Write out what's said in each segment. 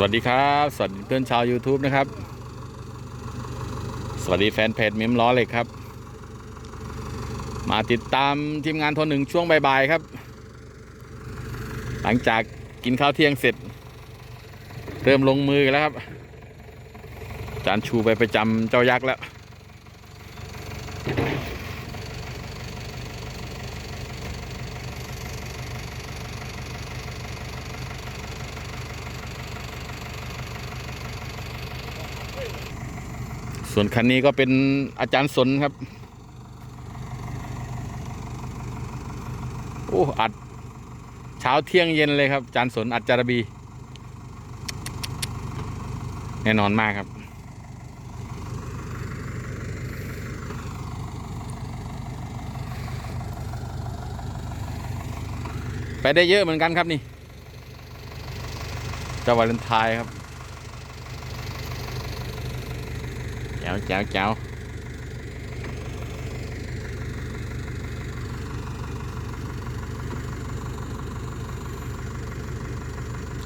สวัสดีครับ สวัสดีเพื่อนชาว YouTube นะครับ สวัสดีแฟนเพจมิมล้อเหล็กครับ มาติดตามทีมงานทนหนึ่งช่วงบ่ายๆครับ หลังจากกินข้าวเที่ยงเสร็จ เริ่มลงมือกันแล้วครับ จานชูไปประจำเจ้ายักษ์แล้ว ส่วนคันนี้ก็เป็นอาจารย์สนครับ โอ้ อัด เช้าเที่ยงเย็นเลยครับ อาจารย์สนอัดจารบี แน่นอนมากครับไปได้เยอะเหมือนกันครับนี่จ้าวาเลนไทน์ครับ จ๋วแจ๋วแจ๋ว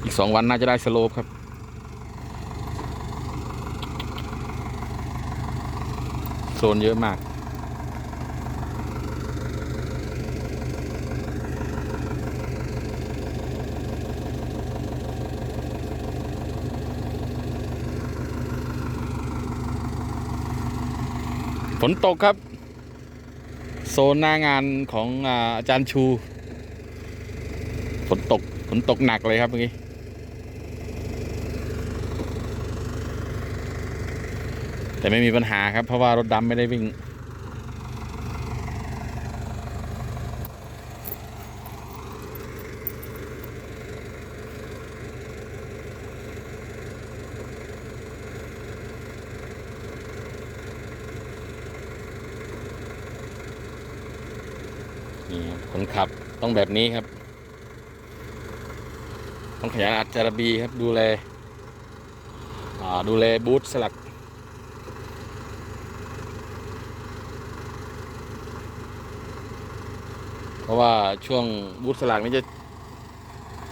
อีกสองวันน่าจะได้สโลปครับ โซนเยอะมาก ฝนตกครับ โซนหน้างานของอาจารย์ชู ฝนตกฝนตกหนักเลยครับเมื่อกี้แต่ไม่มีปัญหาครับเพราะว่ารถดำไม่ได้วิ่ง นี่คนขับต้องแบบนี้ครับ ต้องขยันอัดจารบีครับดูแลดูแลบูธสลักเพราะว่าช่วงบูธสลักนี้จะ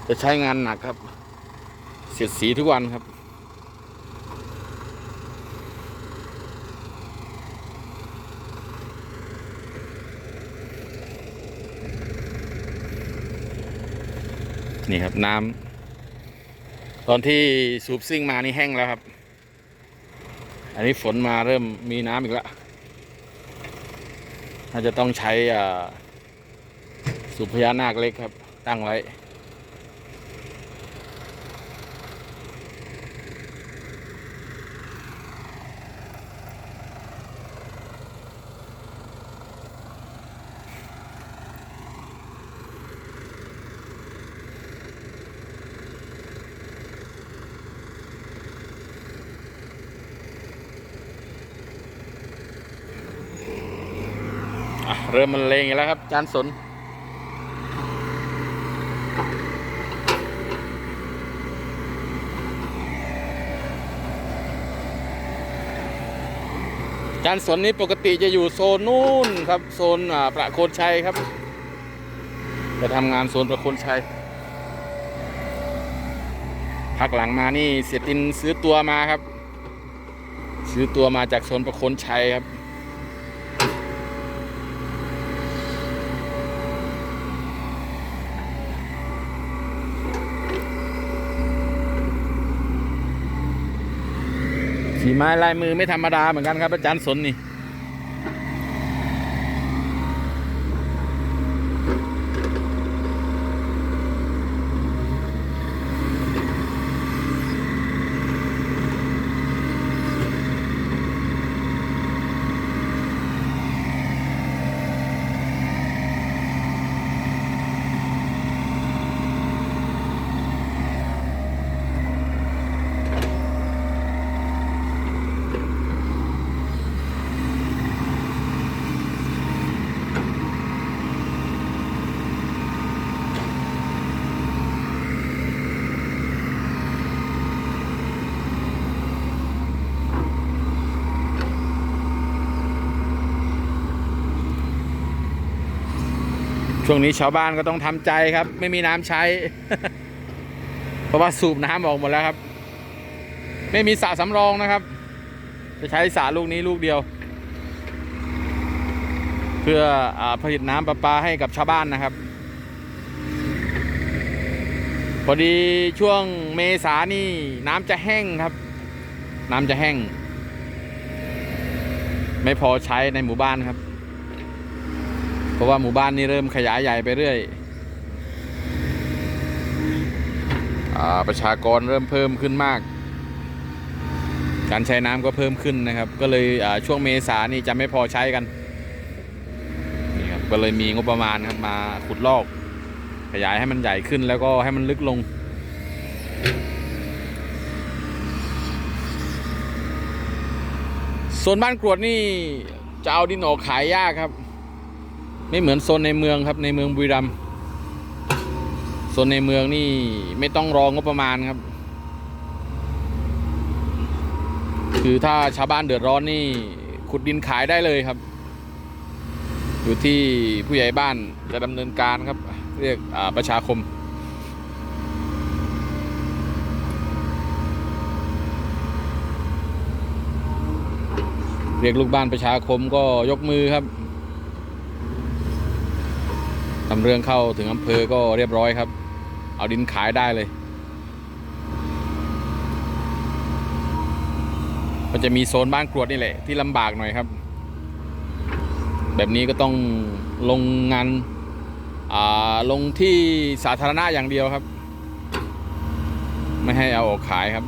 จะใช้งานหนักครับ เสียดสีทุกวันครับ นี่ครับน้ำตอนที่สูบซิ่งมานี่แห้งแล้วครับ อันนี้ฝนมาเริ่มมีน้ำอีกแล้วน่าจะต้องใช้สูบพญานาคเล็กครับ ตั้งไว้ เริ่มมันเลงแล้วครับ จานสน จานสนนี้ปกติจะอยู่โซนนู่นครับ โซนอ่าประโคนชัยครับ จะทำงานโซนประโคนชัยพักหลังมานี่เสียตินซื้อตัวมาครับ ซื้อตัวมาจากโซนประโคนชัยครับ ฝีไม้ลายมือไม่ธรรมดาเหมือนกันครับอาจารย์สนนี่ ช่วงนี้ชาวบ้านก็ต้องทำใจครับ ไม่มีน้ำใช้ เพราะว่าสูบน้ำออกหมดแล้วครับ ไม่มีสระสำรองนะครับ จะใช้สระลูกนี้ลูกเดียว เพื่ออผลิตน้ำประปาให้กับชาวบ้านนะครับ พอดีช่วงเมษานี่น้ำจะแห้งครับ น้ำจะแห้ง ไม่พอใช้ในหมู่บ้านครับ ราะว่าหมู่บ้านนี้เริ่มขยายใหญ่ไปเรื่อยอาประชากรเริ่มเพิ่มขึ้นมาก การใช้น้ำก็เพิ่มขึ้นนะครับ ก็เลยอ่าช่วงเมษานี่จะไม่พอใช้กันนี่ครับก็เลยมีงบประมาณครับมาขุดลอก ขยายให้มันใหญ่ขึ้นแล้วก็ให้มันลึกลงโซนบ้านกรวดนี่จะเอาดินออกขายยากครับ ไม่เหมือนโซนในเมืองครับในเมืองบุรีรัมย์โซนในเมืองนี่ไม่ต้องรองงบประมาณครับ คือถ้าชาวบ้านเดือดร้อนนี่ขุดดินขายได้เลยครับ อยู่ที่ผู้ใหญ่บ้านจะดำเนินการครับ เรียกอาประชาคมเรียกลูกบ้านประชาคมก็ยกมือครับ ทำเรื่องเข้าถึงอำเภอก็เรียบร้อยครับ เอาดินขายได้เลยมันจะมีโซนบ้านกรวดนี่แหละ ที่ลำบากหน่อยครับ แบบนี้ก็ต้องลงงานอ่าลงที่สาธารณะอย่างเดียวครับ ไม่ให้เอาออกขายครับ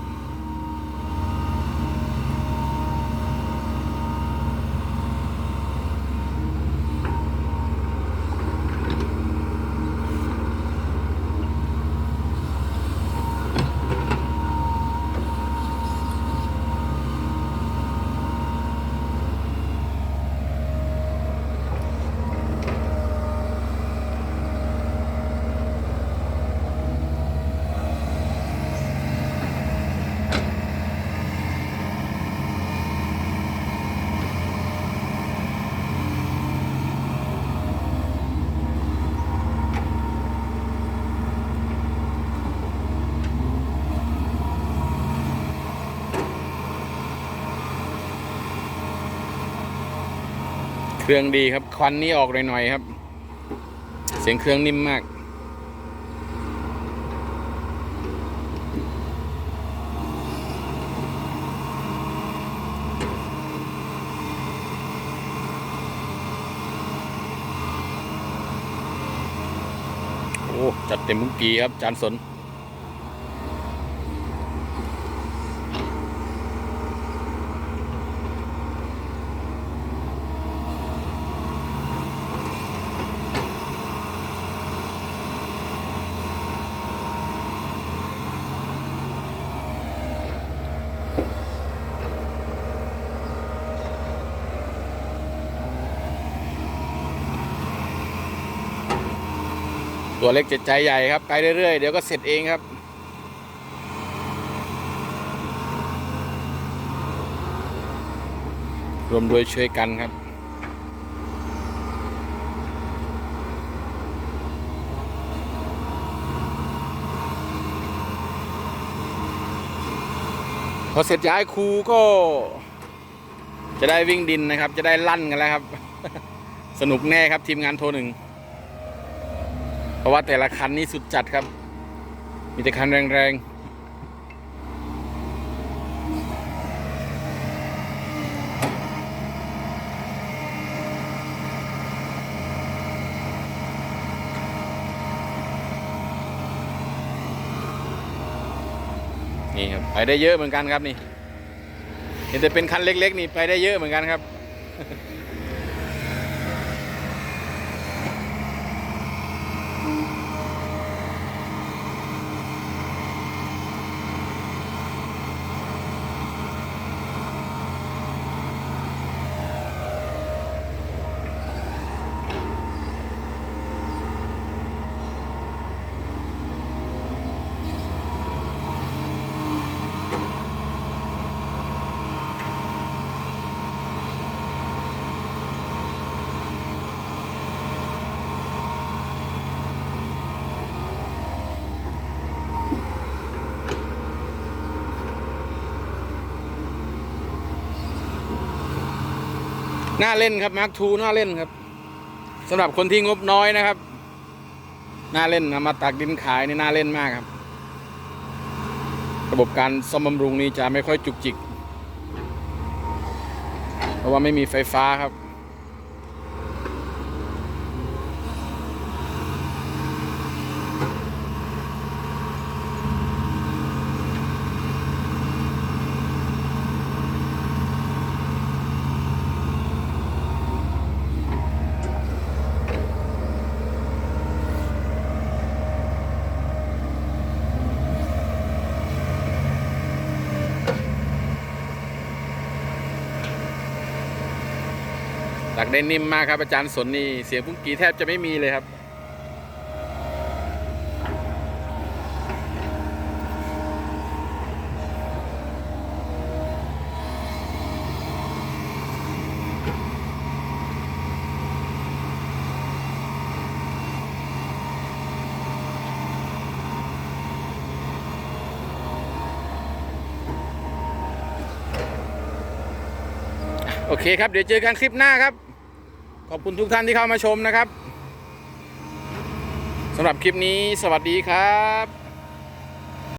เครื่องดีครับ ควันนี้ออกหน่อยๆครับ เสียงเครื่องนิ่มมาก โอ้ จัดเต็มมุกกีครับ จานสน ตัวเล็กจะใจใหญ่ครับ ไปเรื่อยๆ เดี๋ยวก็เสร็จเองครับ รวมโดวยช่วยกันครับ พอเสร็จย้ายครูก็ จะได้วิ่งดินนะครับ จะได้ลั่นกันแล้วครับ สนุกแน่ครับทีมงานโทรหนึ่ง เพราะว่าแต่ละคันนี่สุดจัดครับ มีแต่คันแรงๆนี่ครับไปได้เยอะเหมือนกันครับนี่เห็นแต่เป็นคันเล็ก ๆ นี่ไปได้เยอะเหมือนกันครับ น่าเล่นครับมาร์คทูน่าเล่นครับสำหรับคนที่งบน้อยนะครับ น่าเล่นนะมาตักดินขายนี่น่าเล่นมากครับ ระบบการซ่อมบำรุงนี้จะไม่ค่อยจุกจิก เพราะว่าไม่มีไฟฟ้าครับักได้นิ่มมากครับอาจารย์สนนี่เสียงพุ่งกีแทบจะไม่มีเลยครับ โอเคครับ เดี๋ยวเจอกันคลิปหน้าครับ ขอบคุณทุกท่านที่เข้ามาชมนะครับสำหรับคลิปนี้สวัสดีครับ